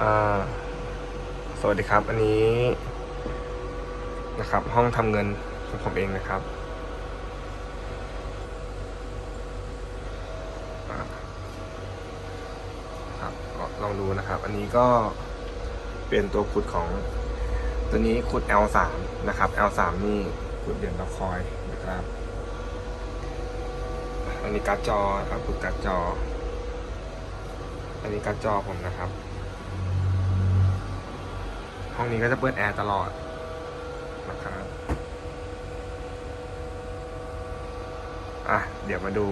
สวัสดีครับ อันนี้นะครับ ห้องทำเงินของผมเองนะครับ ครับลองดูนะครับ อันนี้ก็เป็นตัวขุดของตัวนี้ขุด L3 นะครับ L3 นี่ขุดเหรียญตะคอยนะครับ อันนี้การ์ดจอครับขุดการ์ดจอ อันนี้การ์ดจอผมนะครับ ห้องนี้ก็จะเปิดแอร์ตลอดนะครับอะเดี๋ยวมาดู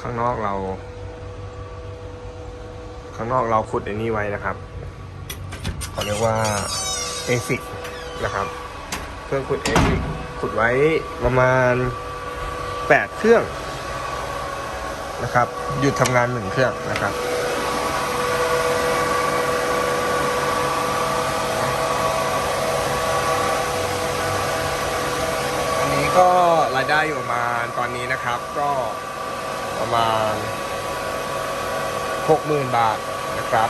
ข้างนอกเรา ข้างนอกเราขุดไอ้นี่ไว้นะครับเขาเรียกว่า ASIC นะครับ เครื่องขุด ASIC ขุดไว้ประมาณ 8 เครื่องนะครับ หยุดทำงานหนึ่งเครื่องนะครับ อันนี้ก็รายได้ อยู่ประมาณตอนนี้นะครับ ก็ประมาณหกหมื่นบาทนะครับ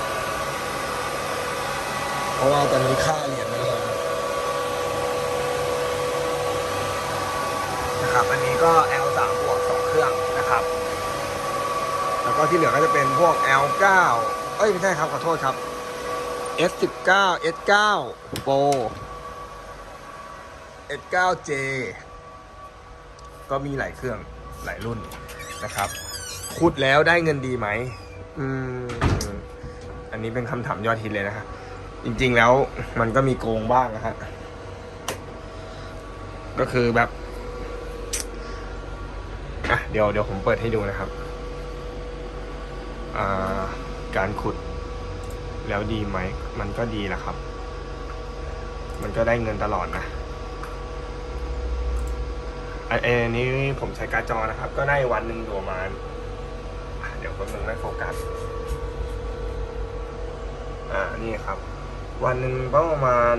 เพราะว่าตอนนี้ค่าเหรียญมันลงนะครับอันนี้ก็ L3 บวกสองเครื่องนะครับ แล้วก็ที่เหลือก็จะเป็นพวก L9 เอ้ย ไม่ใช่ครับ ขอโทษครับ S19 S9 Pro S9J ก็มีหลายเครื่องหลายรุ่นนะครับขุดแล้วได้เงินดีไหมอืมอันนี้เป็นคำถามยอดฮิตเลยนะครับจริงๆแล้วมันก็มีโกงบ้างนะฮะก็คือแบบอะเดี๋ยวเดี๋ยวผมเปิดให้ดูนะครับอ่าการขุดแล้วดีไหม มันก็ดีแหละครับ มันก็ได้เงินตลอดนะ อันอันนี้ผมใช้การ์ดจอนะครับ ก็ได้วันหนึ่งอยู่ประมาณเดี๋ยวแป๊บนึงไม่โฟกัส อ่า นี่ครับ วันหนึ่งประมาณ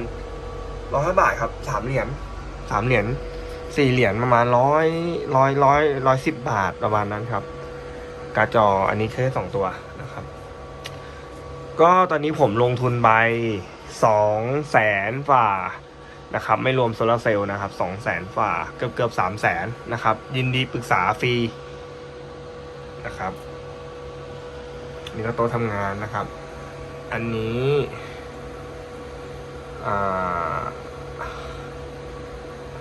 ร้อยบาทครับ สามเหรียญสามเหรียญสี่เหรียญประมาณร้อยร้อยร้อยร้อยสิบบาทประมาณนั้นครับ การ์จออันนี้แค่สองตัวนะครับ ก็ตอนนี้ผมลงทุนไปสองแสนฝ่า นะครับไม่รวมโซลาร์เซลล์นะครับสองแสนฝ่าเกือบเกือบสามแสนนะครับยินดีปรึกษาฟรีนะครับนี่ก็โต๊ะทำงานนะครับ อันนี้อ่า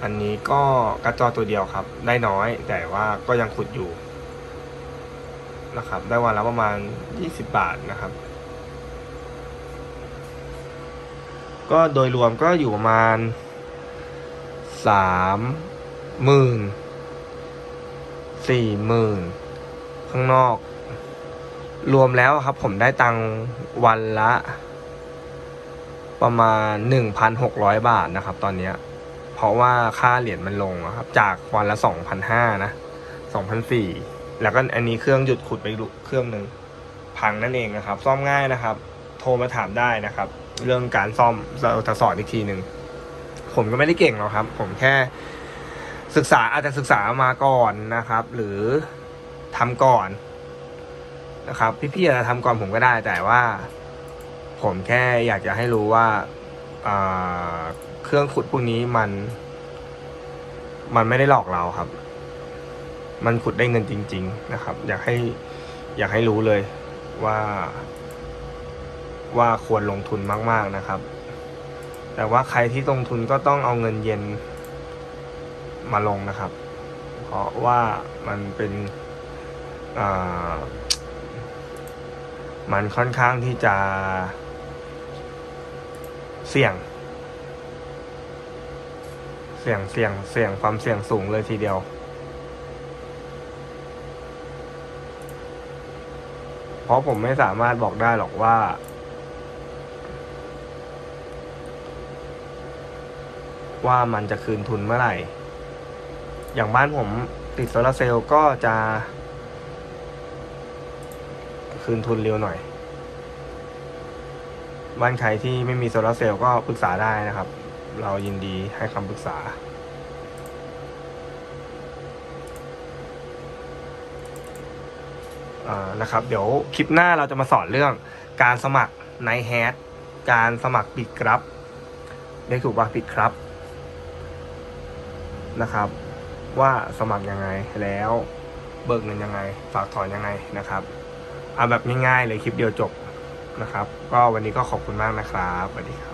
อันนี้ก็กระจอตัวเดียวครับ ได้น้อยแต่ว่าก็ยังขุดอยู่นะครับ ได้วันละประมาณ 20 บาทนะครับ ก็โดยรวมก็อยู่ประมาณ สามหมื่นสี่หมื่นข้างนอก รวมแล้วครับผมได้ตังวันละ ประมาณหนึ่งพันหกร้อยบาทนะครับ ตอนนี้ เพราะว่าค่าเหรียญมันลงอะครับ จากวันละสองพันห้านะสองพันสี่แล้วก็อันนี้เครื่องหยุดขุดไปเครื่องหนึ่งพังนั่นเองนะครับ ซ่อมง่ายนะครับ โทรมาถามได้นะครับ เรื่องการซ่อมเราจะสอนอีกทีหนึ่ง ผมก็ไม่ได้เก่งหรอกครับ ผมแค่ศึกษาอาจจะศึกษามาก่อนนะครับ หรือทำก่อนนะครับ พี่ๆอาจจะทำก่อนผมก็ได้ แต่ว่า ผมแค่อยากจะให้รู้ว่าอ่าเครื่องขุดพวกนี้มัน มันไม่ได้หลอกเราครับ มันขุดได้เงินจริง ๆ นะครับ อยากให้อยากให้รู้เลยว่าว่าควรลงทุนมาก ๆนะครับ แต่ว่าใครที่ลงทุนก็ต้องเอาเงินเย็นมาลงนะครับ เพราะว่ามันเป็นมันค่อนข้างที่จะเสี่ยง เสี่ยงเสี่ยงเสี่ยงความเสี่ยงสูงเลยทีเดียว เพราะผมไม่สามารถบอกได้หรอกว่า ว่ามันจะคืนทุนเมื่อไหร่ อย่างบ้านผมติดโซลาร์เซลล์ก็จะ คืนทุนเร็วหน่อย บ้านใครที่ไม่มีโซลาร์เซลล์ก็ปรึกษาได้นะครับ เรายินดีให้คำปรึกษาอ่านะครับเดี๋ยวคลิปหน้าเราจะมาสอนเรื่องการสมัครไนแฮดการสมัครปิดครับเรียกถูกป่ะปิดครับ นะครับ ว่าสมัครยังไงแล้วเบิกเงินยังไง ฝากถอนยังไงนะครับเอาแบบง่ายๆเลยคลิปเดียวจบนะครับ ก็วันนี้ก็ขอบคุณมากนะครับสวัสดีครับ